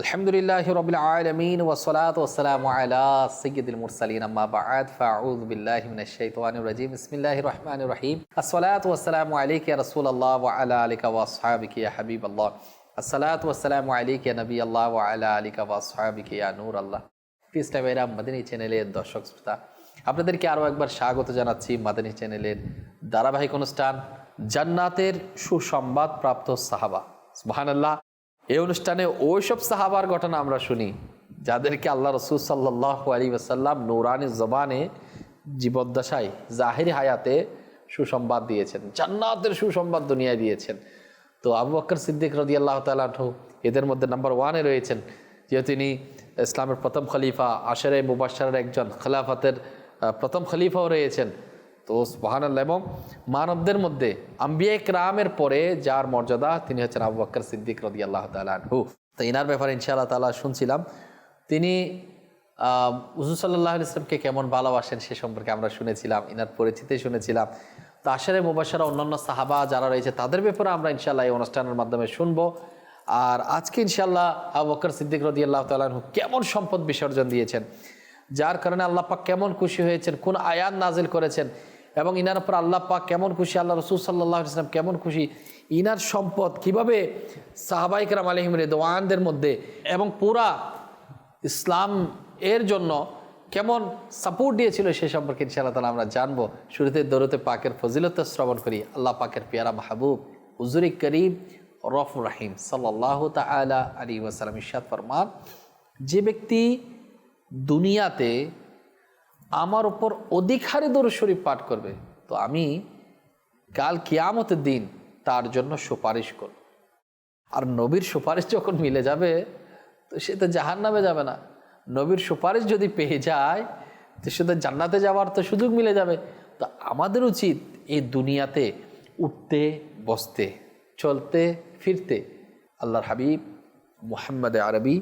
আলহামদুলিল্লাহ রবিল আলমিন ওসলাত ওসালাম আলা সৈয়দুল মুরসালিন, আম্মা বাআদ ফাউযু বিল্লাহি মিনাশ শাইতানির রাজিম। বিসমিল্লাহির রহমানির রহিম। আসসালাতু ওয়াসসালামু আলাইকা রাসূলুল্লাহ ওয়া আলা আলিকা ওয়া আসহাবিকা ইয়া হাবিবাল্লাহ। আসসালাতু ওয়াসসালামু আলাইকা ইয়া নবিয়াল্লাহ ওয়া আলা আলিকা ওয়া আসহাবিকা ইয়া নূর আল্লাহ পিস টাইমেরা মাদানী চ্যানেলের দর্শক শ্রোতা। আপনাদেরকে আরও একবার স্বাগত জানাচ্ছি মাদানী চ্যানেলের ধারাবাহিক অনুষ্ঠান, জান্নাতের সুসংবাদ প্রাপ্ত সাহাবা। সুবহানাল্লাহ। এই অনুষ্ঠানে ওইসব সাহাবার ঘটনা আমরা শুনি, যাদেরকে আল্লাহ রসুল সাল্লাহ আলী ওসাল্লাম নৌরানি জবানে জীবদ্দশায় জাহির হায়াতে সুসংবাদ দিয়েছেন, জান্নাতের সুসংবাদ দুনিয়ায় দিয়েছেন। তো আবু বকর সিদ্দিক রদি আল্লাহ তালু এদের মধ্যে নাম্বার ওয়ানে রয়েছেন যেহেতু তিনি ইসলামের প্রথম খলিফা আশেরে মুবাসারের একজন খেলাফতের প্রথম খলিফাও রয়েছেন। তো সুবাহান এবং মানবদের মধ্যে আম্বিয়া রামের পরে যার মর্যাদা তিনি হচ্ছেন আবু বকর সিদ্দিক রদি আল্লাহ তালু তো ইনার ব্যাপারে ইনশাআল্লাহ তালা শুনছিলাম। তিনি উজু সাল্লাহ ইসলামকে কেমন ভালোবাসেন সে সম্পর্কে আমরা শুনেছিলাম ইনার পরিচিতি শুনেছিলাম। তো আশারে মুবাসারা অন্যান্য সাহাবা যারা রয়েছে তাদের ব্যাপারে আমরা ইনশাল্লাহ এই অনুষ্ঠানের মাধ্যমে শুনব। আর আজকে ইনশাল্লাহ আবু বকর সিদ্দিক রদি আল্লাহ তালু কেমন সম্পদ বিসর্জন দিয়েছেন, যার কারণে আল্লাহ পাক কেমন খুশি হয়েছেন, কোন আয়াত নাজিল করেছেন এবং ইনার উপর আল্লাহ পাক কেমন খুশি, আল্লাহ রসুল সাল্লাহ ইসলাম কেমন খুশি। ইনার সম্পদ কীভাবে সাহাবাইকরাম আলহিম রেদওয়ানদের মধ্যে এবং পুরা ইসলাম এর জন্য কেমন সাপোর্ট দিয়েছিল সে সম্পর্কে ইনশাআল্লাহ তালা আমরা জানব। শুরুতে দরুতে পাকের ফজিলত শ্রবণ করি। আল্লাহ পাকের পিয়ারা মাহবুব, হুজুরি করিম রফ রাহিম সাল্লাহ তালা আলী ওয়াসালাম ইশাদ ফরমান, যে ব্যক্তি দুনিয়াতে আমার ওপর অধিক হারে দরুদ শরীফ পাঠ করবে। তো আমি কাল কিয়ামতের দিন তার জন্য সুপারিশ করব। আর নবীর সুপারিশ যখন মিলে যাবে, তো সে তো জাহান নামে যাবে না। নবীর সুপারিশ যদি পেয়ে যায়, তো সে তো জান্নাতে যাওয়ার তো সুযোগ মিলে যাবে। তো আমাদের উচিত এই দুনিয়াতে উঠতে, বসতে, চলতে, ফিরতে। আল্লাহর হাবিব মুহাম্মদ আরবি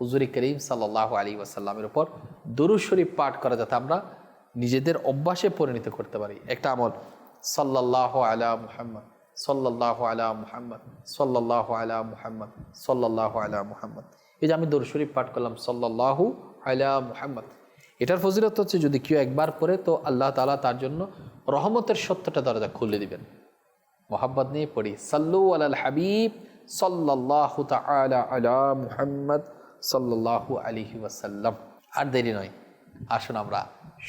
হুজুরি করিম সাল্লাহ আলী ওয়াসাল্লামের উপর দুরুদ শরীফ পাঠ করা যাতে আমরা নিজেদের অভ্যাসে পরিণত করতে পারি। একটা আমল সাল্লাহ আলা মুহাম্মদ সাল্লাহ আলা মুহাম্মদ সাল্লাহ আলা মুহাম্মদ সাল্লাহ আলা মুহাম্মদ। এই যে আমি দরুদ শরীফ পাঠ করলাম সাল্লাহু আলা মুহাম্মদ। এটার ফজিলত হচ্ছে যদি কেউ একবার করে তো আল্লাহ তালা তার জন্য রহমতের সত্যটা দরজা খুলে দিবেন। মোহাম্মদ নিয়ে পড়ি, সাল্লু আল হাবিব সাল্লাহ তালা আলা মুহাম্মদ সাল্লাহু আলিহি ওয়াসাল্লাম। আর দেরি নয়। আসুন আমরা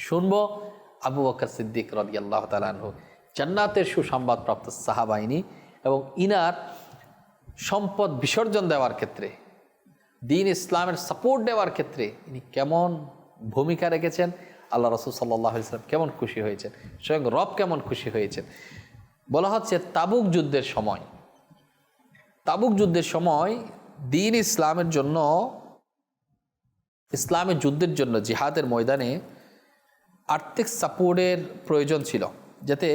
শুনব আবু বকর সিদ্দিক রদি আল্লাহ তালাহ জান্নাতের সুসংবাদ প্রাপ্ত সাহাবাহিনী এবং ইনার সম্পদ বিসর্জন দেওয়ার ক্ষেত্রে, দিন ইসলামের সাপোর্ট দেওয়ার ক্ষেত্রে ইনি কেমন ভূমিকা রেখেছেন? আল্লাহ রসুল সাল্লাহ ইসলাম কেমন খুশি হয়েছেন? স্বয়ং রব কেমন খুশি হয়েছেন? বলা হচ্ছে তাবুক যুদ্ধের সময়। তাবুক যুদ্ধের সময় দিন ইসলামের জন্য ইসলামের যুদ্ধের জন্য জিহাদের ময়দানে আর্থিক সাপোর্টের প্রয়োজন ছিল, যাতে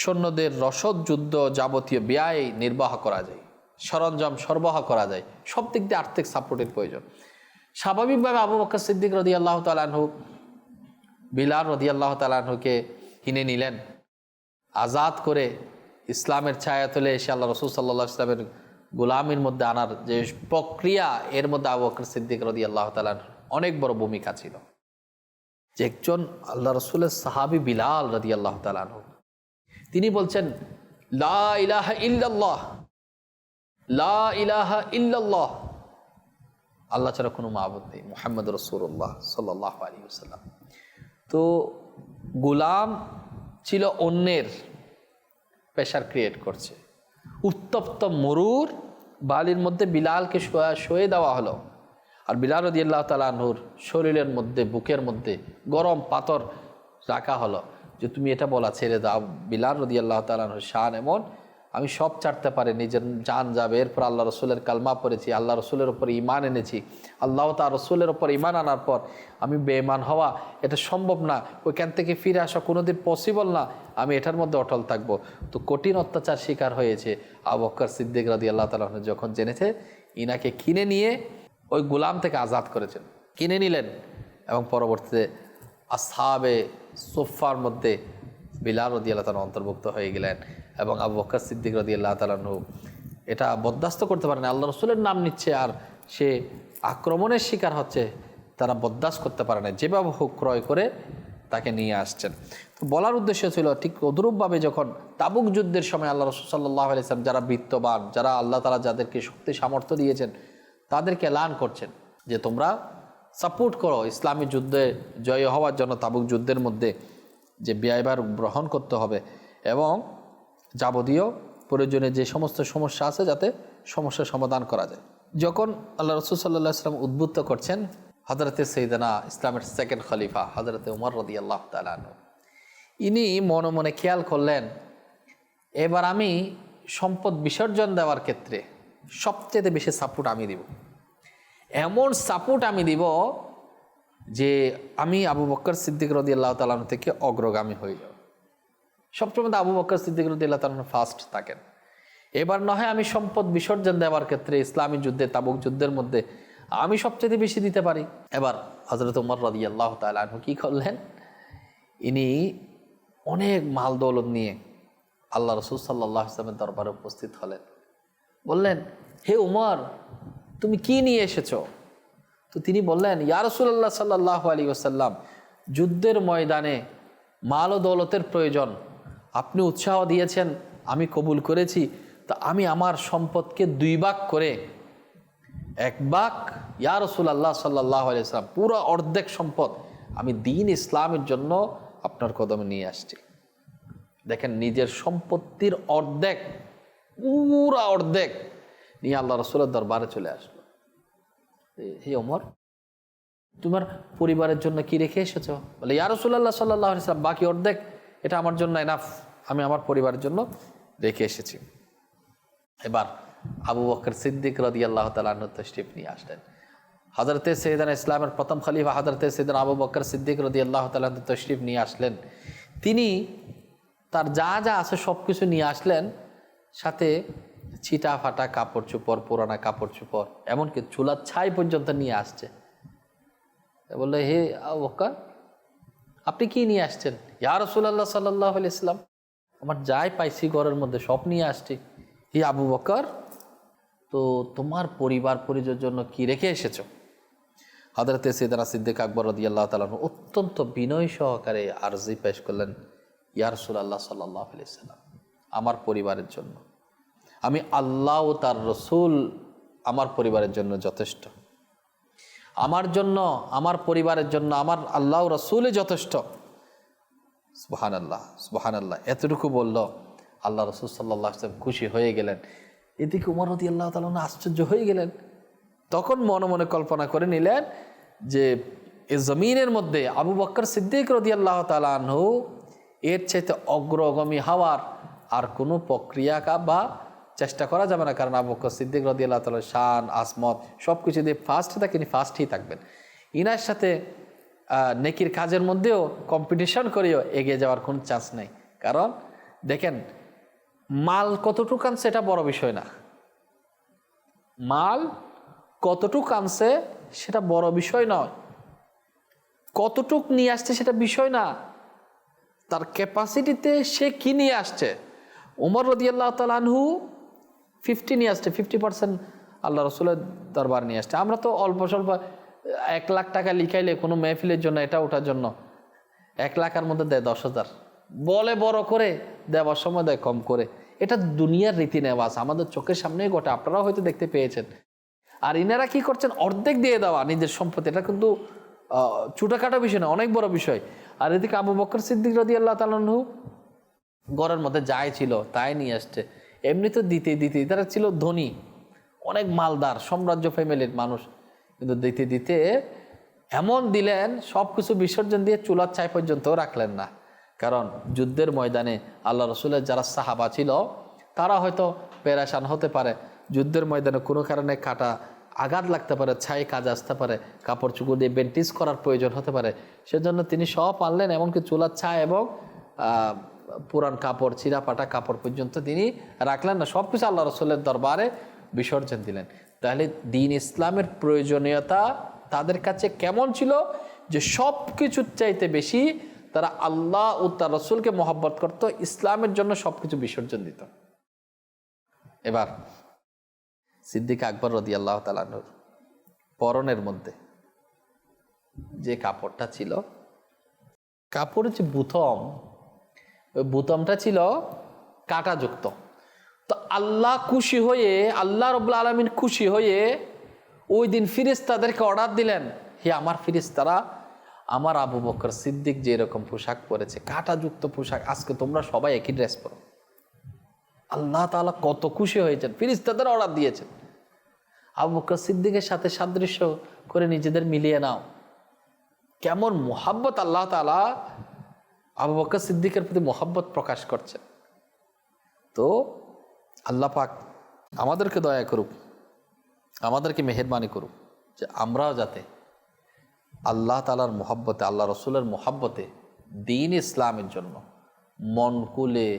সৈন্যদের রসদ যুদ্ধ যাবতীয় ব্যয় নির্বাহ করা যায়, সরঞ্জাম সরবরাহ করা যায়, সব দিক দিয়ে আর্থিক সাপোর্টের প্রয়োজন। স্বাভাবিকভাবে আবু বকর সিদ্দিক রদি আল্লাহ তালাহু বিলাল রদি আল্লাহ তালাহুকে কিনে নিলেন। আজাদ করে ইসলামের ছায়া তুলে এসে আল্লাহ রসুল সাল্লাহ ইসলামের গোলামির মধ্যে আনার যে প্রক্রিয়া, এর মধ্যে আবু বকর সিদ্দিক রদি আল্লাহ তালাহ অনেক বড় ভূমিকা ছিল। যে একজন আল্লাহ রসুলের সাহাবি বিলাল রদি আল্লাহ তালাহ তিনি বলছেন, লা ইলাহা ইল্লাল্লাহ, লা ইলাহা ইল্লাল্লাহ। আল্লাহ ছাড়া কোনো মাহবুদ নেই, মোহাম্মদ রসুল্লাহ সাল্লাহ আলী সাল্লাম তো গোলাম ছিল অন্যের প্রেশার ক্রিয়েট করছে। উত্তপ্ত মরুর বালির মধ্যে বিলালকে শোয়া- শোয়ে দেওয়া হলো। আর বিলাল রদি আল্লাহ তালাহুর শরীরের মধ্যে, বুকের মধ্যে গরম পাথর রাখা হলো যে তুমি এটা বলা ছেড়ে দাও। বিলাল রদি আল্লাহ তালাহুর শান এমন, আমি সব ছাড়তে পারি নিজের জান যাবে। এরপর আল্লাহ রসুলের কালমা পড়েছি আল্লাহ রসুলের ওপর ইমান এনেছি। আল্লাহ তার রসুলের ওপর ইমান আনার পর আমি বেমান হওয়া এটা সম্ভব না, ওইখান থেকে ফিরে আসা কোনোদিন পসিবল না, আমি এটার মধ্যে অটল থাকব। তো কঠিন অত্যাচার শিকার হয়েছে আবক্কর সিদ্দিক রাদি আল্লাহ তালা যখন জেনেছে, ইনাকে কিনে নিয়ে ওই গোলাম থেকে আজাদ করেছেন। কিনে নিলেন এবং পরবর্তীতে আসাবে সোফার মধ্যে বিলাল রদি আল্লাহ তালা অন্তর্ভুক্ত হয়ে গেলেন এবং আবু বকর সিদ্দিক রদি আল্লাহ তালাহু এটা বরদাস্ত করতে পারেন। আল্লাহ রসুলের নাম নিচ্ছে আর সে আক্রমণের শিকার হচ্ছে, তারা বরদাস্ত করতে পারে না। যেভাবে হোক ক্রয় করে তাকে নিয়ে আসছেন। তো বলার উদ্দেশ্য ছিল ঠিক অনুরূপভাবে যখন তাবুক যুদ্ধের সময় আল্লাহ রসুল সাল্লাহ আলাইসলাম যারা বৃত্তবান, যারা আল্লাহ তালা যাদেরকে শক্তি সামর্থ্য দিয়েছেন তাদেরকে লান করছেন যে তোমরা সাপোর্ট করো ইসলামী যুদ্ধে জয় হওয়ার জন্য তাবুক যুদ্ধের মধ্যে যে ব্যয়বার গ্রহণ করতে হবে এবং যাবতীয় প্রয়োজনে যে সমস্ত সমস্যা আছে যাতে সমস্যার সমাধান করা যায়। যখন আল্লাহ রসুল সাল্লাহ ইসলাম উদ্বুদ্ধ করছেন হজরতে সৈদানা ইসলামের সেকেন্ড খলিফা হজরতে উমর রদি আল্লাহ তালু ইনি মনে মনে খেয়াল করলেন, এবার আমি সম্পদ বিসর্জন দেওয়ার ক্ষেত্রে সবচেয়ে বেশি সাপোর্ট আমি দিব। এমন সাপোর্ট আমি দিব যে আমি আবু বক্কর সিদ্দিক রদি আল্লাহ তালন থেকে অগ্রগামী হয়ে যাব। সবসময় আবু বক্কর সিদ্দিক রদি আল্লাহ তালন ফার্স্ট থাকেন। এবার নয় আমি সম্পদ বিসর্জন দেওয়ার ক্ষেত্রে ইসলামী যুদ্ধে, তাবুক যুদ্ধের মধ্যে আমি সবচেয়ে বেশি দিতে পারি। এবার হজরত উমর রদি আল্লাহ তালু কী করলেন? ইনি অনেক মাল দৌলত নিয়ে আল্লাহ রসুল সাল্লাহ ইসলামের দরবারে উপস্থিত হলেন। বললেন, হে উমর, তুমি কি নিয়ে এসেছ? তো তিনি বললেন, ইয়া রসুল্লাহ সাল্লাহ আলী ওসাল্লাম যুদ্ধের ময়দানে মাল ও দৌলতের প্রয়োজন, আপনি উৎসাহ দিয়েছেন, আমি কবুল করেছি, তা আমি আমার সম্পদকে দুই ভাগ করে, এক বাক ইয়া রসুল আল্লাহ সাল্লাহ আলিয়াল্লাম পুরো অর্ধেক সম্পদ আমি দিন ইসলামের জন্য আপনার কদমে নিয়ে আসছি। দেখেন, নিজের সম্পত্তির অর্ধেক পুরা অর্ধেক। নিয়ে আল্লাহ রসুলের দরবারে চলে আসলো। হে ওমর, তোমার পরিবারের জন্য কি রেখে এসেছ? বলে, ইয়া রসুল্লাহ সাল্লাহ ইসলাম বাকি অর্ধেক, এটা আমার জন্য এনাফ আমি আমার পরিবারের জন্য রেখে এসেছি। এবার আবু বকর সিদ্দিক রদি আল্লাহ তালাহ তশরিফ নিয়ে আসলেন। হজরতে সৈদান ইসলামের প্রথম খলিফা হজরতে সৈদান আবু বকর সিদ্দিক রদি আল্লাহ তালাহ তশরিফ নিয়ে আসলেন। তিনি তার যা যা আছে সব কিছু নিয়ে আসলেন। সাথে ছিটা ফাটা কাপড় চোপড়, পুরানা কাপড় চোপড়, এমনকি চুলার ছাই পর্যন্ত নিয়ে আসছে। বলল, হে বকর আপনি কি নিয়ে আসছেন? ইয়া রসুল্লাহ সাল্লাহ ইসলাম আমার যাই পাইছি ঘরের মধ্যে, সব নিয়ে আসছি। হে আবু বকর তো তোমার পরিবার পরিজনের জন্য কি রেখে এসেছ? হজরতে সিদ্দারা সিদ্দিক আকবর রদি আল্লাহ তালন অত্যন্ত বিনয় সহকারে আরজি পেশ করলেন ইয়ারসুল আল্লাহ সাল্লাহ সাল্লাম আমার পরিবারের জন্য। আমি আল্লাহ ও তার রসুল আমার পরিবারের জন্য যথেষ্ট। আমার জন্য, আমার পরিবারের জন্য, আমার আল্লাহ রসুলই যথেষ্ট। সুবাহান আল্লাহ সুবাহান আল্লাহ এতটুকু বলল, আল্লাহ রসুল সাল্লাহ খুশি হয়ে গেলেন। এদিকে উমর রদি আল্লাহ তালন আশ্চর্য হয়ে গেলেন। তখন মনে মনে কল্পনা করে নিলেন যে, এ জমিনের মধ্যে আবু বক্কর সিদ্দিক রদি আল্লাহ তালাহু এর চাইতে অগ্রগামী হওয়ার আর কোনো প্রক্রিয়া বা চেষ্টা করা যাবে না। কারণ আবু সিদ্দিক রদি আল্লাহ তালা শান আসমত সব কিছু দিয়ে ফার্স্ট থাকেন ফার্স্টই থাকবেন। ইনার সাথে নেকির কাজের মধ্যেও কম্পিটিশন করেও এগিয়ে যাওয়ার কোনো চান্স নেই। কারণ, দেখেন, মাল কতটুকু আনছে এটা বড় বিষয় না। মাল কতটুক আনছে সেটা বড় বিষয় নয়। কতটুক নিয়ে আসছে সেটা বিষয় না। তার ক্যাপাসিটিতে সে কি নিয়ে আসছে? উমর রদিয়াল্লাহ তালানহু ফিফটি নিয়ে আসছে ফিফটি পার্সেন্ট আল্লাহ রসুলের দরবার নিয়ে আসছে। আমরা তো অল্প স্বল্প এক লাখ টাকা লিখাইলে কোনো মেহফিলের জন্য এটা ওঠার জন্য এক লাখের মধ্যে দেয় দশ হাজার। বলে বড় করে দেওয়ার সময় দেয় কম করে। এটা দুনিয়ার রীতি নেওয়াজ আমাদের চোখের সামনেই গোটা আপনারাও হয়তো দেখতে পেয়েছেন। আর ইনারা কি করছেন? অর্ধেক দিয়ে দেওয়া নিজের সম্পত্তি। এটা কিন্তু আহ, ছোটখাটো বিষয় না অনেক বড় বিষয়। আর এদিকে আবু বকর সিদ্দিক রদি আল্লাহ তালু ঘরের মধ্যে যাই ছিল, তাই নিয়ে আসছে। এমনি তো দিতে দিতে তারা ছিল ধনী, অনেক মালদার, সাম্রাজ্য ফ্যামিলির মানুষ। কিন্তু দিতে দিতে এমন দিলেন সব কিছু বিসর্জন দিয়ে চুলার চাই পর্যন্ত রাখলেন না। কারণ যুদ্ধের ময়দানে আল্লাহ রসুলের যারা সাহাবা ছিল, তারা হয়তো পেরেশান হতে পারে। যুদ্ধের ময়দানে কোনো কারণে কাটা আঘাত লাগতে পারে, ছাই কাজ আসতে পারে, কাপড় চুপড় দিয়ে বেন্টিস করার প্রয়োজন হতে পারে। সেজন্য তিনি সব আনলেন, এমনকি চুলার ছাই এবং পুরান কাপড়, চিরাপাটা কাপড় পর্যন্ত তিনি রাখলেন না। সব কিছু আল্লাহ রসুলের দরবারে বিসর্জন দিলেন। তাহলে দিন ইসলামের প্রয়োজনীয়তা তাদের কাছে কেমন ছিল? যে সব কিছুর চাইতে বেশি তারা আল্লাহ ও তার রসুলকে মহব্বত করত, ইসলামের জন্য সব কিছু বিসর্জন দিত। এবার সিদ্দিক আকবর রদি আল্লাহ তালানুর পরনের মধ্যে যে কাপড়টা ছিল, কাপড়ের যে ওই বুতমটা ছিল কাঁটাযুক্ত। তো আল্লাহ খুশি হয়ে, আল্লাহ রবুল্লা আলমিন খুশি হয়ে ওই দিন ফিরিস তাদেরকে অর্ডার দিলেন। হে আমার ফিরিস তারা আমার আবু বকর সিদ্দিক যে এরকম পোশাক পরেছে, কাঁটাযুক্ত পোশাক, আজকে তোমরা সবাই একই ড্রেস পরো। আল্লাহ তাআলা কত খুশি হয়েছেন, ফিরিস্তাদের অর্ডার দিয়েছেন। আবু বকর সিদ্দিকের সাথে সাদৃশ্য করে নিজেদের মিলিয়ে নাও। কেমন মোহাব্বত আল্লাহ তালা আবু বকর সিদ্দিকের প্রতি মোহাব্বত প্রকাশ করছেন তো আল্লাহ পাক আমাদেরকে দয়া করুক, আমাদেরকে মেহরবানি করুক যে আমরাও যাতে আল্লাহ তালার মোহাব্বতে, আল্লাহ রসুলের মোহাব্বতে দিন ইসলামের জন্য মন, কুলে,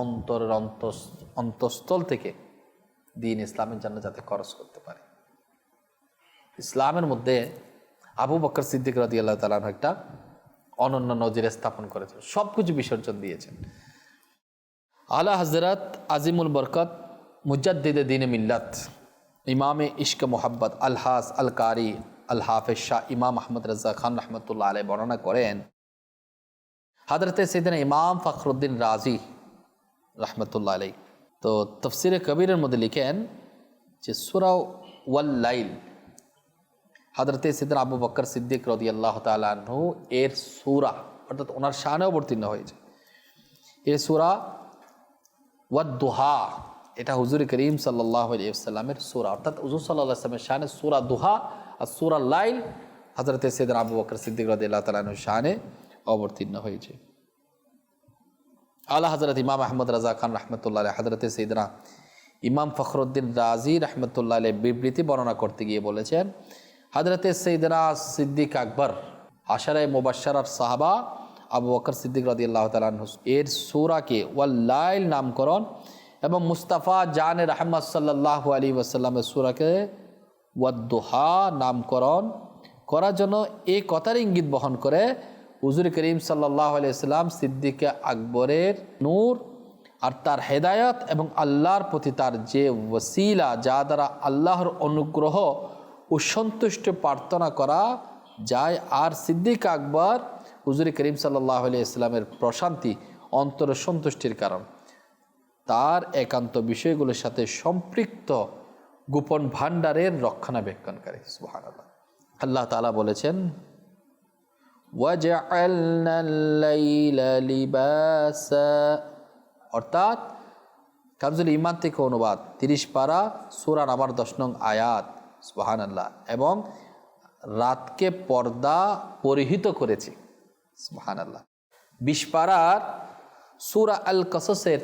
অন্তরের অন্তস, অন্তঃস্থল থেকে দিন ইসলামের জন্য যাতে খরচ করতে পারে। ইসলামের মধ্যে আবু বকর সিদ্দিক রাজি আল্লাহ তালার একটা অনন্য নজিরে স্থাপন করেছেন সব কিছু বিসর্জন দিয়েছেন। আলা হজরত আজিমুল বরকত মুজাদ্দিদ দিন মিল্লাত, ইমামে ইশক মোহাব্বত আলহাস আল কারি আল হাফেজ শাহ ইমাম আহমদ রাজা খান রহমতুল্লাহ আলাই বর্ণনা করেন হাজরতে সেদিন ইমাম ফখরুদ্দিন রাজি রহমতুল্লাহ আলাই তো তফসিরে কবিরের মধ্যে লিখেন যে সুরা ওয়াল লাইল হাজরতে সিদ্দিন আবু বকর সিদ্দিক রদি আল্লাহ তালু এর সুরা, অর্থাৎ ওনার শানে অবতীর্ণ হয়েছে। এ সুরা ওয়াদ দুহা এটা হুজুর করিম সাল্লাহ সুরা, অর্থাৎ হুজুর সাল্লাহ শানে সুরা দুহা আর সুরা লাইল হজরতে সিদ্দিন আবু বকর সিদ্দিক রদি আল্লাহ তালুর শানে অবতীর্ণ হয়েছে। আল্লাহ হজরত ইমাম আহমদ রাজা খান রহমতুল্লাহ হজরতে সৈদনা ইমাম ফখরুদ্দিন রাজি রহমতুল্লাহ বিবৃতি বর্ণনা করতে গিয়ে বলেছেন হজরতে সৈদনা সিদ্দিক আকবর, আশারায় মুবাসার সাহাবা আবু বকর সিদ্দিক রদি আল্লাহ তালাহ এর সুরাকে ওয়াল্লাইল নামকরণ এবং মুস্তাফা জান রহমদ সাল্লাহ আলী ওয়াসাল্লামের সুরাকে ওয়াদ্দোহা নামকরণ করার জন্য এই কথার ইঙ্গিত বহন করে হুজুর করিম সাল্লাহ আলাইসাল্লাম সিদ্দিকে আকবরের নূর আর তার হেদায়ত এবং আল্লাহর প্রতি তার যে ওসিলা যা দ্বারা আল্লাহর অনুগ্রহ ও সন্তুষ্ট প্রার্থনা করা যায়। আর সিদ্দিক আকবর, হুজুর করিম সাল্লাহ আলি ইসলামের প্রশান্তি, অন্তর সন্তুষ্টির কারণ। তার একান্ত বিষয়গুলোর সাথে সম্পৃক্ত গোপন ভাণ্ডারের রক্ষণাবেক্ষণকারী সুহান আল্লাহ তালা বলেছেন অর্থাৎ কামজুল ইমান থেকে অনুবাদ, তিরিশ পারা সুরা নামার দশ নং আয়াত। সুহান আল্লাহ এবং রাতকে পর্দা পরিহিত করেছি। সুহান আল্লাহ বিশ পারার সুরা আল কসসের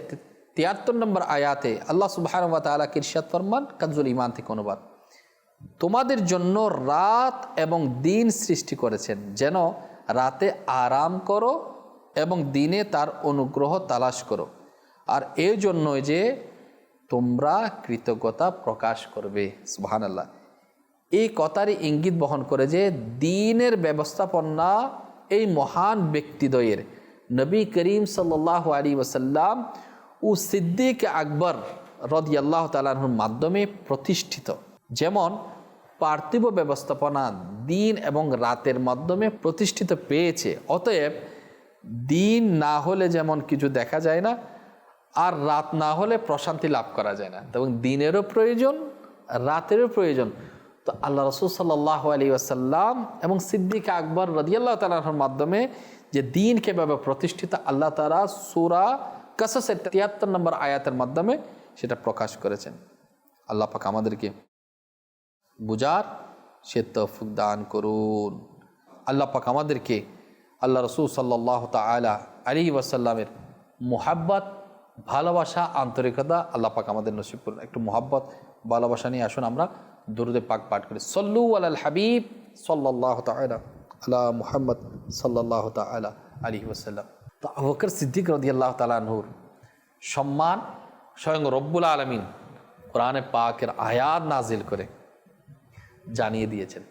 তিয়াত্তর নম্বর আয়াতে আল্লাহ সুবাহান তালা কিরশাদ ফরমান কামজুল ইমান থেকে অনুবাদ। তোমাদের জন্য রাত এবং দিন সৃষ্টি করেছেন, যেন রাতে আরাম করো এবং দিনে তার অনুগ্রহ তালাশ করো। আর এই জন্যই যে তোমরা কৃতজ্ঞতা প্রকাশ করবে। সুহান আল্লাহ এই কথারই ইঙ্গিত বহন করে যে দিনের ব্যবস্থাপনা এই মহান ব্যক্তিদ্বয়ের। নবী করিম সাল্লাহ আলী ওসাল্লাম ও সিদ্দিক আকবর রদি আল্লাহ তালাহুর মাধ্যমে প্রতিষ্ঠিত। যেমন পার্থিব ব্যবস্থাপনা দিন এবং রাতের মাধ্যমে প্রতিষ্ঠিত পেয়েছে। অতএব দিন না হলে যেমন কিছু দেখা যায় না, আর রাত না হলে প্রশান্তি লাভ করা যায় না। এবং দিনেরও প্রয়োজন, রাতেরও প্রয়োজন। তো আল্লাহ রসুল সাল্লাহ আলী আসাল্লাম এবং সিদ্দিক আকবর রদিয়াল্লাহ তালাহর মাধ্যমে যে দিন কীভাবে প্রতিষ্ঠিত, আল্লাহ তালা সুরা কাসাসের তিয়াত্তর নম্বর আয়াতের মাধ্যমে সেটা প্রকাশ করেছেন। আল্লাহ পাক আমাদেরকে বুজার সে তৌফুক দান করুন। আল্লাহ পাক আমাদেরকে আল্লাহ রসুল সাল্লাহ তালা আলী ওয়াসাল্লামের মোহাব্বত, ভালোবাসা, আন্তরিকতা আল্লাহ পাক আমাদের নসিব করুন। একটু মোহাব্বত, ভালোবাসা নিয়ে আসুন আমরা। দুরুদে পাক পাঠ করি। সল্লু আল হাবিব সাল্লাহ তালা আল্লাহ মুহাম্মদ সাল্লাহ তালা আলী ওয়াসাল্লাম। তো আবকর সিদ্দিক রদি আল্লাহ তালাহুর সম্মান স্বয়ং রব্বুল আলমিন কোরআনে পাকের আয়াত নাজিল করে জানিয়ে দিয়েছেন।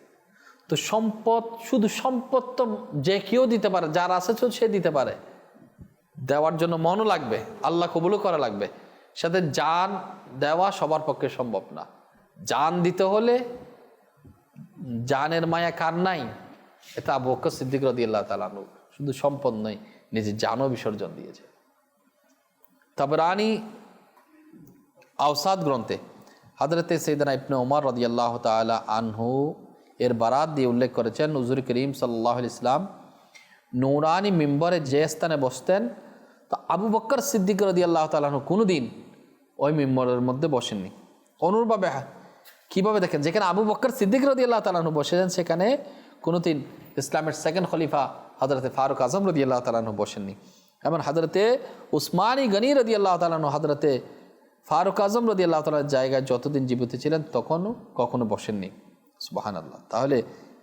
তো সম্পদ, শুধু সম্পদ তো যে কেউ দিতে পারে, যার আছে সে দিতে পারে। দেওয়ার জন্য মনও লাগবে, আল্লাহ কবুলও করা লাগবে। সাথে যান দেওয়া সবার পক্ষে সম্ভব না। যান দিতে হলে জানের মায়া কার নাই? এটা আবু বকর সিদ্দিক রদি আল্লাহ শুধু সম্পদ নয়, নিজের জানও বিসর্জন দিয়েছে। তাবরানি আওসাদ গ্রন্থে হাজরতে সৈদানা ইবনে ওমর রদিয়াল্লাহ তালা আনহু এর বারাত দিয়ে উল্লেখ করেছেন নজরুল করিম সাল্লাহ ইসলাম নৌরানি মেম্বরে যে স্থানে বসতেন, তো আবু বক্কর সিদ্দিক রদি আল্লাহ তালাহু কোনো দিন ওই মেম্বরের মধ্যে বসেননি। অনুরূপভাবে কীভাবে দেখেন? যেখানে আবু বক্কর সিদ্দিক রদি আল্লাহ তালাহু বসেছেন, সেখানে কোনোদিন ইসলামের সেকেন্ড খলিফা হজরতে ফারুক আজম রদি আল্লাহ তালাহু বসেননি। এমন হজরতে উসমানী গনি রদি আল্লাহ তালাহু হজরতে ফারুক আজম রদি আল্লাহ তালার জায়গায় যতদিন জীবিত ছিলেন, তখনও কখনো বসেননি। সুবাহান আল্লাহ তাহলে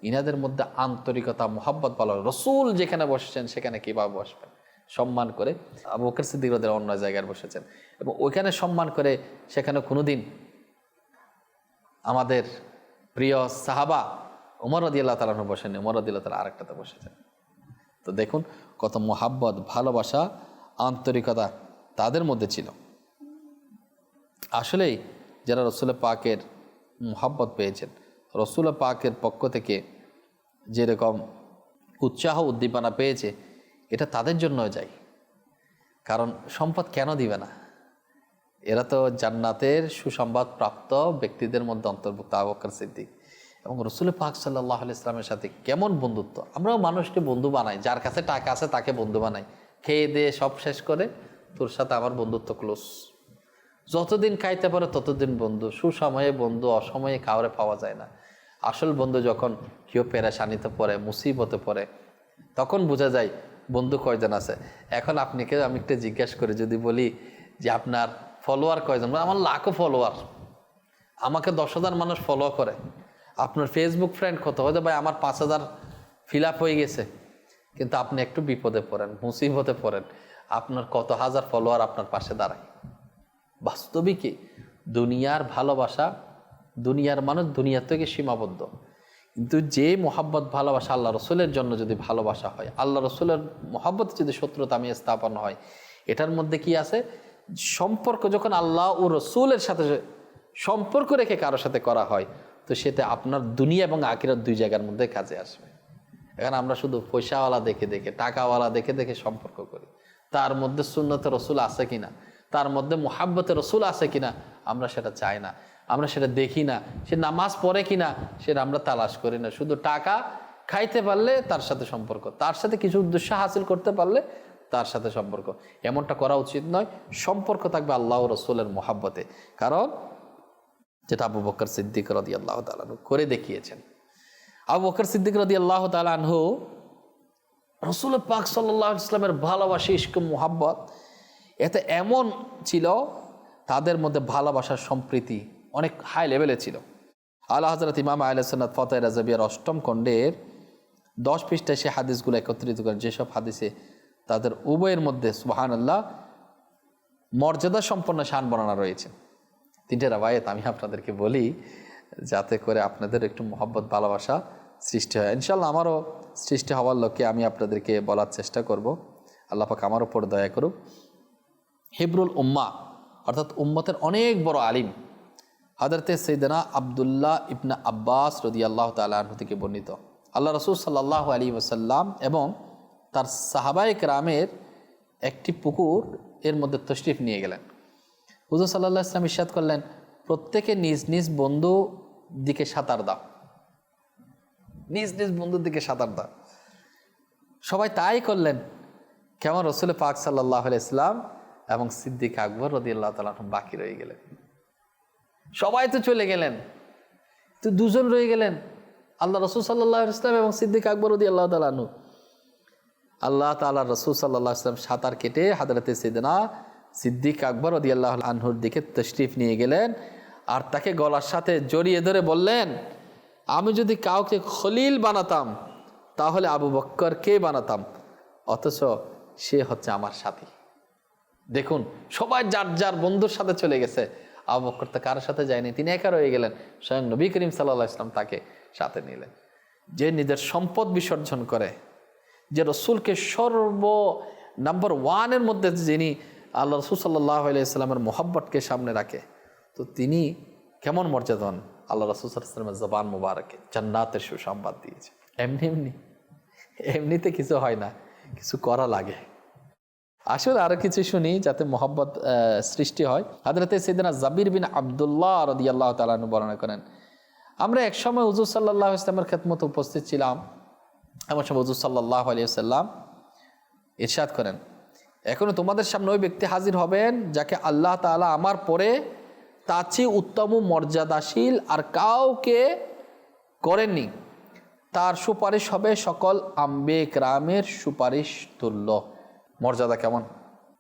ইনাদের মধ্যে আন্তরিকতা, মোহাব্বত ভালো রসুল যেখানে বসেছেন, সেখানে কীভাবে বসবেন? সম্মান করে আবু বকর সিদ্দিক রদের অন্য জায়গায় বসেছেন। এবং ওইখানে সম্মান করে সেখানে কোনোদিন আমাদের প্রিয় সাহাবা উমর রদিয়াল্লাহ তালাহ বসেন উমর রদিল্লাহ তালা আরেকটাতে বসেছেন। তো দেখুন, কত মোহাব্বত, ভালোবাসা, আন্তরিকতা তাদের মধ্যে ছিল। আসলেই যারা রসুল পাকের মোহাব্বত পেয়েছেন, রসুল পাকের পক্ষ থেকে যেরকম উৎসাহ, উদ্দীপনা পেয়েছে, এটা তাদের জন্য যায় কারণ সম্পদ কেন দিবে না? এরা তো জান্নাতের সুসংবাদ প্রাপ্ত ব্যক্তিদের মধ্যে অন্তর্ভুক্ত আবকার সিদ্দিক। এবং রসুল পাক সাল্লাহ ইসলামের সাথে কেমন বন্ধুত্ব? আমরাও মানুষকে বন্ধু বানাই, যার কাছে টাকা আছে তাকে বন্ধু বানাই। খেয়ে দিয়ে সব শেষ করে তোর সাথে আমার বন্ধুত্ব ক্লোজ যতদিন খাইতে পারে ততদিন বন্ধু, সুসময়ে বন্ধু, অসময়ে কাউরে পাওয়া যায় না। আসল বন্ধু যখন কেউ পেরেশানিতে পড়ে, মুসিবতে পড়ে, তখন বোঝা যায় বন্ধু কয়জন আছে। এখন আপনাকে আমি একটু জিজ্ঞেস করি, যদি বলি যে আপনার ফলোয়ার কয়জন? আমার লাখো ফলোয়ার আমাকে দশ হাজার মানুষ ফলো করে। আপনার ফেসবুক ফ্রেন্ড কত? হয়তো ভাই আমার পাঁচ হাজার ফিল আপ হয়ে গেছে। কিন্তু আপনি একটু বিপদে পড়েন, মুসিবতে পড়েন। আপনার কত হাজার ফলোয়ার আপনার পাশে দাঁড়ায়? বাস্তবিকই দুনিয়ার ভালোবাসা, দুনিয়ার মানুষ দুনিয়ার থেকে সীমাবদ্ধ। কিন্তু যে মোহাব্বত, ভালোবাসা আল্লাহ রসুলের জন্য যদি ভালোবাসা হয়, আল্লাহ রসুলের মোহাব্বত যদি শত্রুতা, আমি স্থাপন হয়, এটার মধ্যে কি আছে? সম্পর্ক যখন আল্লাহ ও রসুলের সাথে সম্পর্ক রেখে কারোর সাথে করা হয়, তো সেটা আপনার দুনিয়া এবং আকিরার দুই জায়গার মধ্যে কাজে আসবে। এখন আমরা শুধু পয়সাওয়ালা দেখে দেখে, টাকাওয়ালা দেখে দেখে সম্পর্ক করি। তার মধ্যে শূন্যতে রসুল আছে কিনা? তার মধ্যে মোহাব্বতে রসুল আছে কিনা? আমরা সেটা চাই না। আমরা সেটা দেখি না। সে নামাজ পড়ে কিনা? সেটা আমরা তালাশ করি না। শুধু টাকা খাইতে পারলে তার সাথে সম্পর্ক। তার সাথে কিছু উদ্দেশ্য হাসিল করতে পারলে তার সাথে সম্পর্ক। এমনটা করা উচিত নয়, সম্পর্ক থাকবে আল্লাহ রসুলের মোহাব্বতে। কারণ, যেটা আবু বকর সিদ্দিক রদি আল্লাহ তালানহু করে দেখিয়েছেন। আবু বকর সিদ্দিক রদি আল্লাহ তালানহু রসুল পাক সাল্লাহ ইসলামের ভালোবাসা ইস্ক মোহাব্বত, এতে এমন ছিল, তাদের মধ্যে ভালোবাসার সম্প্রীতি অনেক হাই লেভেলে ছিল। আল্লাহ হজরত ইমাম আলসনাদ ফতেহ রাজাবিয়ার অষ্টম খণ্ডের দশ পৃষ্ঠায় সে হাদিসগুলো একত্রিত করেন যেসব হাদিসে তাদের উভয়ের মধ্যে সুবাহান আল্লাহ মর্যাদা সম্পন্ন শান বর্ণনা রয়েছে। তিনটে রাবায়ত আমি আপনাদেরকে বলি, যাতে করে আপনাদের একটু মহব্বত, ভালোবাসা সৃষ্টি হয়। ইনশাল্লাহ আমারও সৃষ্টি হওয়ার লক্ষ্যে আমি আপনাদেরকে বলার চেষ্টা করব। আল্লাহ পাক আমার ওপর দয়া করুক। হিবরুল উম্মা, অর্থাৎ উম্মতের অনেক বড় আলিম হাদরতে সৈদনা আবদুল্লাহ ইবনা আব্বাস রদি আল্লাহ তালাহ থেকে বর্ণিত। আল্লাহ রসুল সাল্লাহ আলী ওসাল্লাম এবং তার সাহাবায়ক রামের একটি পুকুর এর মধ্যে তশরিফ নিয়ে গেলেন। হুজুর সাল্লাহ ইসলাম ইস্বাদ করলেন, প্রত্যেকে নিজ নিজ বন্ধু দিকে সাঁতার দাও। নিজ নিজ বন্ধুর দিকে সাঁতার দাও। সবাই তাই করলেন। কেমন রসুল পাক সাল্লাহ ইসলাম এবং সিদ্দিক আকবর রদি আল্লাহ তালা বাকি রয়ে গেলেন। সবাই তো চলে গেলেন। তো দুজন রয়ে গেলেন। আল্লাহ রসুল সাল্লাহ ইসলাম এবং সিদ্দিক আকবর রদি আল্লাহ তালানু আল্লাহ তাল্লাহ রসুল সাল্লাহ ইসলাম সাঁতার কেটে হাদরাতে সিদ্দিনা সিদ্দিক আকবর রদি আল্লাহ আনহুর দিকে তশরিফ নিয়ে গেলেন আর তাকে গলার সাথে জড়িয়ে ধরে বললেন, আমি যদি কাউকে খলিল বানাতাম, তাহলে আবু বক্করকে বানাতাম, অথচ সে হচ্ছে আমার সাথী। দেখুন, সবাই যার যার বন্ধুর সাথে চলে গেছে, আবু বক্কর তো কারোর সাথে যায়নি, তিনি একা রয়ে গেলেন। স্বয়ং নবী করিম সাল্লাহ ইসলাম তাকে সাথে নিলেন। যে নিজের সম্পদ বিসর্জন করে যে রসুলকে সর্ব নাম্বার ওয়ানের মধ্যে যিনি আল্লাহ রসুল সাল্লাহ আলাইস্লামের মোহাব্বতকে সামনে রাখে, তো তিনি কেমন মর্যাদন আল্লাহ রসুলের জবান মুবারকে, জান্নাতের সুসংবাদ দিয়েছে। এমনি এমনি, এমনিতে কিছু হয় না, কিছু করা লাগে। আসলে আরও কিছু শুনি যাতে মোহাম্মত সৃষ্টি হয়। হাজরতে সেদিনা জাবির বিন আবদুল্লাহ রদি আল্লাহ তালু বর্ণনা করেন, আমরা একসময় হুজুর সাল্লাহ ইসলামের খেদমতো উপস্থিত ছিলাম এমন সময় হুজুর সাল্লাহ আলিয়াল্লাম ইরশাদ করেন। এখনও তোমাদের সামনে ওই ব্যক্তি হাজির হবেন যাকে আল্লাহ তাআলা আমার পরে তার চেয়ে উত্তম, মর্যাদাশীল আর কাউকে করেননি। তার সুপারিশ হবে সকল আম্বে গ্রামের সুপারিশ তুল্য। মর্যাদা কেমন?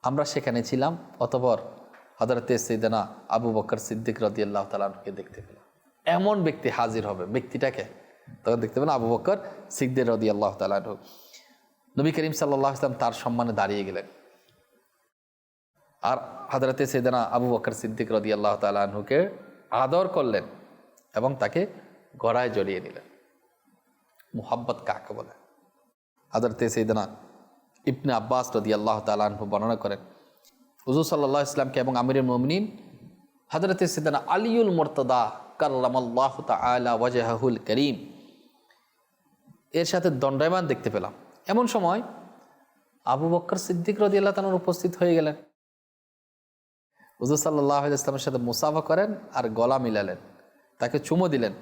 আমরা সেখানে ছিলাম, অতপর হজরতে সিদ্দিনা আবু বকর সিদ্দিক রদি আল্লাহ তালকে দেখতে পেলাম। এমন ব্যক্তি হাজির হবে, ব্যক্তিটাকে তখন দেখতে পেলাম আবু বকর সিদ্দিক রদি আল্লাহ তালু নবী করিম সাল্লাহ ইসলাম তার সম্মানে দাঁড়িয়ে গেলেন। আর হাজরতে সেদিনা আবু বকর সিদ্দিক রদি আল্লাহ তালুকে আদর করলেন এবং তাকে গড়ায় জড়িয়ে নিলেন। মুহাব্বত কাকে বলে? হাজরতে সেদিনা ইবনে আব্বাস রদি আল্লাহ তালু বর্ণনা করেন, হুজুর সাল্লাহ ইসলামকে এবং আমির মমিনিন হজরত সিদ্দানা আলিউল মর্তদা কাল্লামাল্লাহ তালা ওয়াজাহুল করিম এর সাথে দণ্ডায়মান দেখতে পেলাম। এমন সময় আবু বক্কর সিদ্দিক রদি আল্লাহ তালার উপস্থিত হয়ে গেলেন। হুজুর সাল্লাহ ইসলামের সাথে মুসাফা করেন আর গলা মিলালেন। তাকে চুমো দিলেন।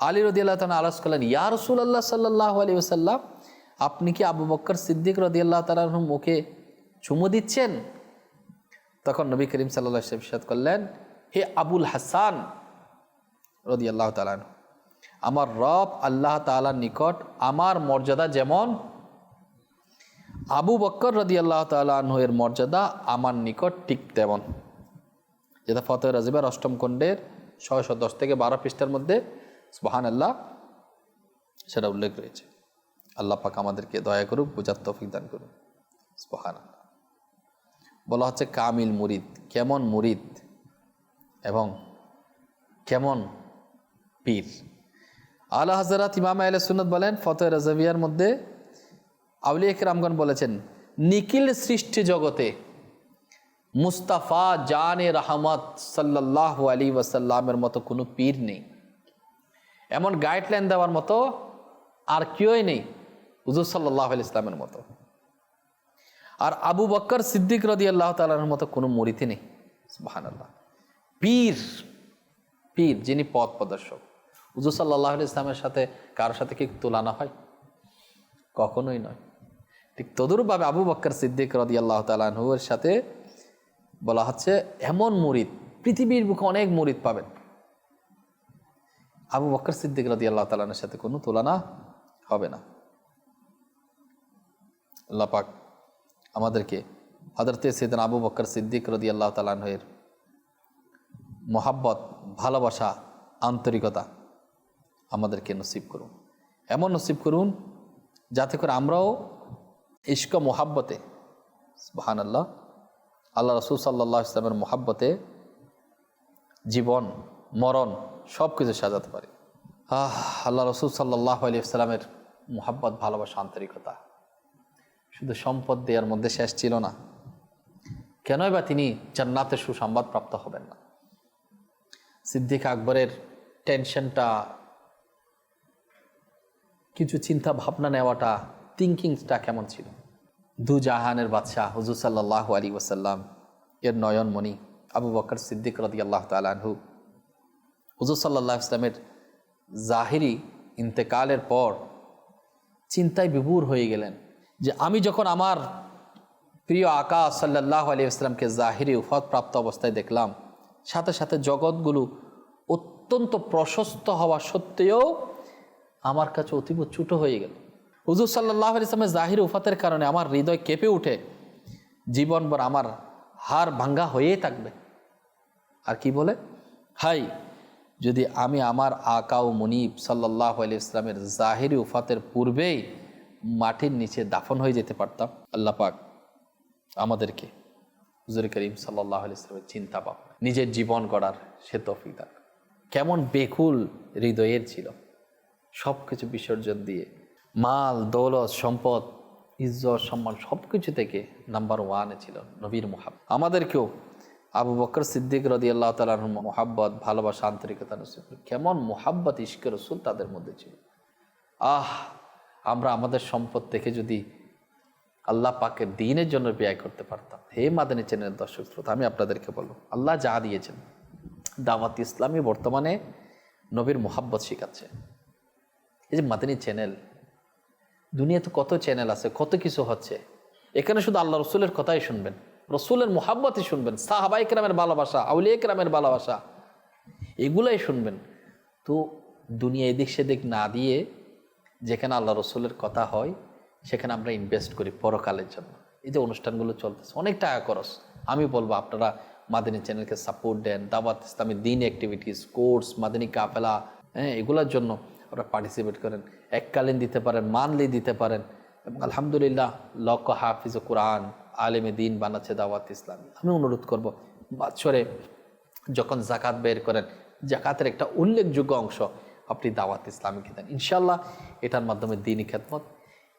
আলী রদি আল্লাহ আলাস করলেন ইয়া রসুল আল্লাহ সাল্লাহ আলী ওসাল্লাম আপনি কি আবু বক্কর সিদ্দিক রদি আল্লাহ তালার মুখে চুমো দিচ্ছেন? তখন নবী করিম সাল্লাহ সাদ করলেন, হে আবুল হাসান রদি আল্লাহ তালান আমার রব আল্লাহ তালার নিকট আমার মর্যাদা যেমন আবু বক্কর রদি আল্লাহ তালাহের মর্যাদা আমার নিকট ঠিক তেমন। যেটা ফতেহ রাজিবার অষ্টম খণ্ডের ছয়শো দশ থেকে বারো পৃষ্ঠার মধ্যে সুবাহান আল্লাহ সেটা উল্লেখ রয়েছে। আল্লাহ পাক আমাদেরকে দয়া করুক, বুঝার তফিক দান করুক। সুবাহান আল্লাহ বলা হচ্ছে কামিল মুরিদ, কেমন মুরিদ এবং কেমন পীর। আল্লাহ হাজরাত ইমাম আল সুনত বলেন ফতেহ রাজাবিয়ার মধ্যে আউলিয়া রামগন বলেছেন, নিখিল সৃষ্টি জগতে মুস্তাফা জানে রহমত সাল্লাহ আলী ওয়াসাল্লামের মতো কোনো পীর নেই। এমন গাইডলাইন দেওয়ার মতো আর কেউই নেই, হুজুর সাল্লাহ আলি ইসলামের মতো। আর আবু বক্কর সিদ্দিক রদি আল্লাহ তালার মতো কোনো মরিতে নেই আল্লাহ পীর পীর যিনি পথ প্রদর্শক। হুজুর সাল্লাহ ইসলামের সাথে কারোর সাথে কি তুলানো হয়? কখনোই নয়। ঠিক তদুরভাবে আবু বক্কর সিদ্দিক রদি আল্লাহ তালাহুয়ের সাথে বলা হচ্ছে, এমন মুরিদ, পৃথিবীর বুকে অনেক মুরিদ পাবেন। আবু বক্কর সিদ্দিক রদি আল্লাহ তালানের সাথে কোনো তুলনা হবে না। আল্লাহ পাক আমাদেরকে হজরতে সেদিন আবু বক্কর সিদ্দিক রদি আল্লাহ তালাহের মোহাব্বত, ভালোবাসা, আন্তরিকতা আমাদেরকে নসিব করুন। এমন নসিব করুন, যাতে করে আমরাও ইস্ক মোহাব্বতে বাহান আল্লাহ আল্লাহ রসুল সাল্লাহ ইসলামের মোহাব্বতে জীবন, মরণ সব কিছু সাজাতে পারি। আহ, আল্লাহ রসুল সাল্লাহ আলি ইসলামের মোহাব্বত, ভালোবাসা, আন্তরিকতা শুধু সম্পদ দেওয়ার মধ্যে শেষ ছিল না। কেনই বা তিনি জান্নাতের সুসংবাদ প্রাপ্ত হবেন না? সিদ্দিক আকবরের টেনশনটা কিছু চিন্তা ভাবনা নেওয়াটা থিঙ্কিংসটা কেমন ছিল? দু জাহানের বাদশাহ হুজুর সাল্লাহ আলী ওসাল্লাম এর নয়নমণি আবু বকর সিদ্দিক রদি আল্লাহ তালহু হুজুর সাল্লাহ ইসলামের জাহিরি ইন্তেকালের পর চিন্তায় বিভুর হয়ে গেলেন যে আমি যখন আমার প্রিয় আকা সাল্লাহ আলী ইসলামকে জাহিরি প্রাপ্ত অবস্থায় দেখলাম, সাথে সাথে জগৎগুলো অত্যন্ত প্রশস্ত হওয়া সত্ত্বেও আমার কাছে অতীব ছুটো হয়ে গেল। হুজুর সাল্লাহ ইসলামের জাহির উফাতের কারণে আমার হৃদয় কেঁপে উঠে। জীবনভর আমার হার ভাঙ্গা হয়েই থাকবে। আর কি বলে? হাই, যদি আমি আমার আকা ও মুনিব সাল্লাহ আলি ইসলামের জাহিরি উফাতের পূর্বেই মাটির নিচে দাফন হয়ে যেতে পারতাম, আল্লাহ পাক আমাদেরকে হুজুর করিম সাল্লাহ আলি ইসলামের চিন্তা পাব নিজের জীবন গড়ার সে তফিক দান। কেমন বেকুল হৃদয়ের ছিল। সব কিছু বিসর্জন দিয়ে মাল, দৌলত, সম্পদ, ইজ্জত, সম্মান সব কিছু থেকে নাম্বার ওয়ানে ছিল নবীর মোহাব আমাদেরকেও আবু বকর সিদ্দিক রদি আল্লাহ তালার মোহাব্বত, ভালোবাসা, আন্তরিকতা নসিব কেমন মোহাব্বত ইস্কে রসুল তাদের মধ্যে ছিল। আহ, আমরা আমাদের সম্পদ থেকে যদি আল্লাহ পাকের দিনের জন্য ব্যয় করতে পারতাম। হে মাদানী চ্যানেলের দর্শক শ্রোতা, আমি আপনাদেরকে বলব, আল্লাহ যা দিয়েছেন, দাওয়াত ইসলামী বর্তমানে নবীর মোহাব্বত শিখাচ্ছে। এই যে মাদানী চ্যানেল দুনিয়াতে কত চ্যানেল আছে, কত কিছু হচ্ছে, এখানে শুধু আল্লাহ রসুলের কথাই শুনবেন, রসুলের মোহাব্বতই শুনবেন, সাহাবাই কেরামের ভালোবাসা, আউলিয়া কেরামের ভালোবাসা, এগুলাই শুনবেন। তো দুনিয়া এদিক সেদিক না দিয়ে যেখানে আল্লাহ রসুলের কথা হয়, সেখানে আমরা ইনভেস্ট করি পরকালের জন্য। এই যে অনুষ্ঠানগুলো চলতেছে, অনেক টাকা খরচ। আমি বলব আপনারা মাদিনী চ্যানেলকে সাপোর্ট দেন, দাওয়াত ইসলামী দিন অ্যাক্টিভিটিস কোর্স মাদিনী কাফেলা হ্যাঁ এগুলোর জন্য। ওরা পার্টিসিপেট করেন। এককালীন দিতে পারেন মানলি দিতে পারেন। এবং আলহামদুলিল্লাহ লক্ষ হাফিজ কোরআন আলেমে দিন বানাচ্ছে দাওয়াত ইসলাম। আমি অনুরোধ করব, বছরে যখন জাকাত বের করেন, জাকাতের একটা উল্লেখযোগ্য অংশ আপনি দাওয়াত ইসলামীকে দেন। ইনশাল্লাহ এটার মাধ্যমে দিনই খেদমত।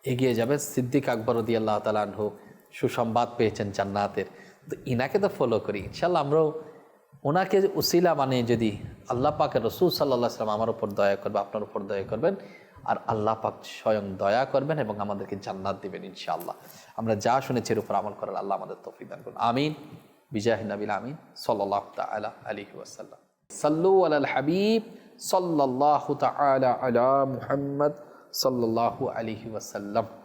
এগিয়ে যাবে সিদ্দিক আকবর উদ্দি আল্লাহ তালাহু সুসংবাদ পেয়েছেন জান্নাতের। তো ইনাকে তো ফলো করি। ইনশাল্লাহ আমরাও ওনাকে উসিলা বানিয়ে যদি আল্লাহ পাকের রসুল সাল্লাহ সাল্লাম আমার উপর দয়া করবে, আপনার উপর দয়া করবেন, আর আল্লাহ পাক স্বয়ং দয়া করবেন এবং আমাদেরকে জান্নাত দিবেন ইনশাআল্লাহ। আমরা যা শুনেছি এর উপর আমল করার আল্লাহ আমাদের তৌফিক দান করুন। আমিন। বিজাহিন নবিল আমিন। সাল্লাহ তালা আলহি ওয়াসাল্লাম। সাল্লু আল হাবিব সাল্লাহ তালা আলা মুহাম্মদ সাল্লাহ আলহি ওয়াসাল্লাম।